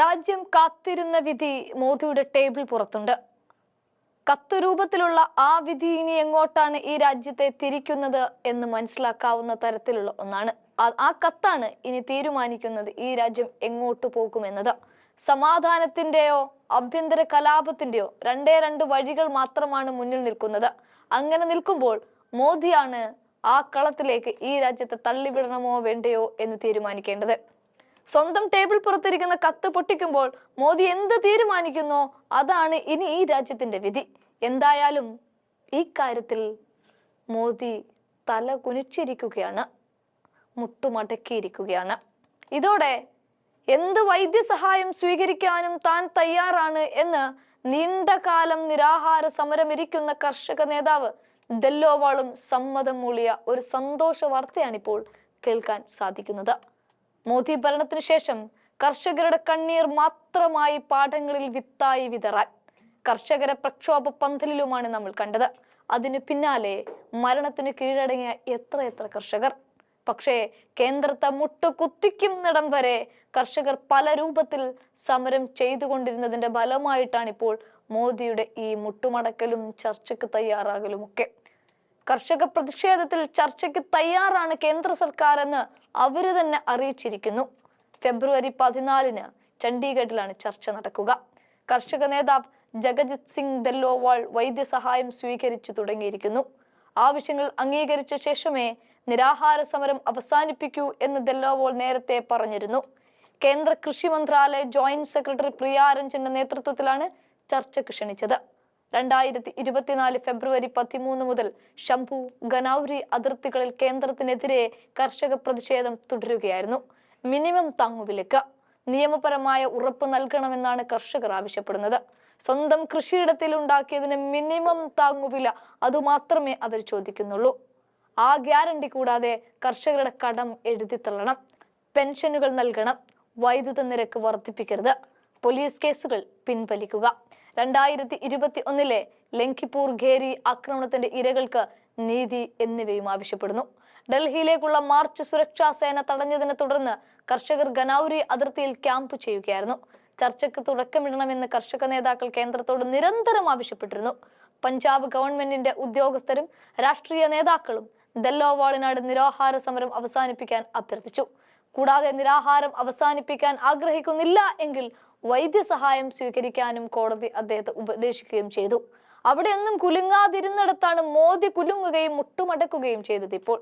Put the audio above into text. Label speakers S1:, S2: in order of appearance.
S1: രാജ്യം കാത്തിരുന്ന വിധി മോദിയുടെ ടേബിൾ പുറത്തുണ്ട്. കത്ത് രൂപത്തിലുള്ള ആ വിധി ഇനി എങ്ങോട്ടാണ് ഈ രാജ്യത്തെ തിരിക്കുന്നത് എന്ന് മനസ്സിലാക്കാവുന്ന തരത്തിലുള്ള ഒന്നാണ്. ആ- കത്താണ് ഇനി തീരുമാനിക്കുന്നത് ഈ രാജ്യം എങ്ങോട്ട് പോകുമെന്നത്. സമാധാനത്തിന്റെയോ ആഭ്യന്തര കലാപത്തിന്റെയോ രണ്ടേ രണ്ട് വഴികൾ മാത്രമാണ് മുന്നിൽ നിൽക്കുന്നത്. അങ്ങനെ നിൽക്കുമ്പോൾ മോദിയാണ് ആ കളത്തിലേക്ക് ഈ രാജ്യത്തെ തള്ളിവിടണമോ വേണ്ടയോ എന്ന് തീരുമാനിക്കേണ്ടത്. സ്വന്തം ടേബിൾ പുറത്തിരിക്കുന്ന കത്ത് പൊട്ടിക്കുമ്പോൾ മോദി എന്ത് തീരുമാനിക്കുന്നോ? അതാണ് ഇനി ഈ രാജ്യത്തിന്റെ വിധി. എന്തായാലും ഈ കാര്യത്തിൽ മോദി തല കുനിച്ചിരിക്കുകയാണ്. മുട്ടുമടക്കിയിരിക്കുകയാണ്. ഇതോടെ എന്ത് വൈദ്യസഹായം സ്വീകരിക്കാനും താൻ തയ്യാറാണ് എന്ന് നീണ്ട കാലം നിരാഹാര സമരമിരിക്കുന്ന കർഷക നേതാവ് ദല്ലോവാളും സമ്മതം മൂളിയ ഒരു സന്തോഷ വാർത്തയാണിപ്പോൾ കേൾക്കാൻ സാധിക്കുന്നത്. മോദി ഭരണത്തിനു ശേഷം കർഷകരുടെ കണ്ണീർ മാത്രമായി പാഠങ്ങളിൽ വിത്തായി വിതറാൻ കർഷകരെ പ്രക്ഷോഭ പന്തലിലുമാണ് നമ്മൾ കണ്ടത്. അതിന് പിന്നാലെ മരണത്തിന് കീഴടങ്ങിയ എത്ര എത്ര കർഷകർ. പക്ഷേ കേന്ദ്രത്തെ മുട്ടു കുത്തിക്കുന്നിടം വരെ കർഷകർ പല രൂപത്തിൽ സമരം ചെയ്തുകൊണ്ടിരുന്നതിന്റെ ഫലമായിട്ടാണ് ഇപ്പോൾ മോദിയുടെ ഈ മുട്ടുമടക്കലും ചർച്ചയ്ക്ക് തയ്യാറാകലും ഒക്കെ കർഷക പ്രതിഷേധത്തിൽ ചർച്ചയ്ക്ക് തയ്യാറാണ് കേന്ദ്ര സർക്കാർ എന്ന് അവർ തന്നെ അറിയിച്ചിരിക്കുന്നു. ഫെബ്രുവരി പതിനാലിന് ചണ്ഡീഗഡിലാണ് ചർച്ച നടക്കുക. കർഷക നേതാവ് ജഗജിത് സിംഗ് ദല്ലോവാൾ വൈദ്യസഹായം സ്വീകരിച്ചു തുടങ്ങിയിരിക്കുന്നു. ആവശ്യങ്ങൾ അംഗീകരിച്ച ശേഷമേ നിരാഹാര സമരം അവസാനിപ്പിക്കൂ എന്ന് ദല്ലോവാൾ നേരത്തെ പറഞ്ഞിരുന്നു. കേന്ദ്ര കൃഷി മന്ത്രാലയ ജോയിന്റ് സെക്രട്ടറി പ്രിയാരഞ്ജന്റെ നേതൃത്വത്തിലാണ് ചർച്ചയ്ക്ക് ക്ഷണിച്ചത്. രണ്ടായിരത്തി ഇരുപത്തിനാല് ഫെബ്രുവരി പതിമൂന്ന് മുതൽ ശംഭു ഗനൌരി അതിർത്തികളിൽ കേന്ദ്രത്തിനെതിരെ കർഷക പ്രതിഷേധം തുടരുകയായിരുന്നു. മിനിമം താങ്ങുവിലക്ക് നിയമപരമായ ഉറപ്പ് നൽകണമെന്നാണ് കർഷകർ ആവശ്യപ്പെടുന്നത്. സ്വന്തം കൃഷിയിടത്തിൽ ഉണ്ടാക്കിയതിന് മിനിമം താങ്ങുവില അതുമാത്രമേ അവർ ചോദിക്കുന്നുള്ളൂ. ആ ഗ്യാരണ്ടി കൂടാതെ കർഷകരുടെ കടം എഴുതിത്തള്ളണം പെൻഷനുകൾ നൽകണം വൈദ്യുത നിരക്ക് വർദ്ധിപ്പിക്കരുത്. പോലീസ് കേസുകൾ പിൻവലിക്കുക. രണ്ടായിരത്തി ഇരുപത്തി ഒന്നിലെ ലംഖിപ്പൂർ ഖേരി ആക്രമണത്തിന്റെ ഇരകൾക്ക് നീതി എന്നിവയും ആവശ്യപ്പെടുന്നു. ഡൽഹിയിലേക്കുള്ള മാർച്ച് സുരക്ഷാ സേന തടഞ്ഞതിനെ തുടർന്ന് കർഷകർ ഗനൌരി അതിർത്തിയിൽ ക്യാമ്പ് ചെയ്യുകയായിരുന്നു. ചർച്ചയ്ക്ക് തുടക്കമിടണമെന്ന് കർഷക നേതാക്കൾ കേന്ദ്രത്തോട് നിരന്തരം ആവശ്യപ്പെട്ടിരുന്നു. പഞ്ചാബ് ഗവൺമെന്റിന്റെ ഉദ്യോഗസ്ഥരും രാഷ്ട്രീയ നേതാക്കളും ദല്ലോവാളിനാട് നിരാഹാര സമരം അവസാനിപ്പിക്കാൻ അഭ്യർത്ഥിച്ചു. കൂടാതെ നിരാഹാരം അവസാനിപ്പിക്കാൻ ആഗ്രഹിക്കുന്നില്ല എങ്കിൽ വൈദ്യസഹായം സ്വീകരിക്കാനും കോടതി അദ്ദേഹത്തെ ഉപദേശിക്കുകയും ചെയ്തു. അവിടെയൊന്നും കുലുങ്ങാതിരുന്നിടത്താണ് മോദി കുലുങ്ങുകയും മുട്ടുമടക്കുകയും ചെയ്തത് ഇപ്പോൾ.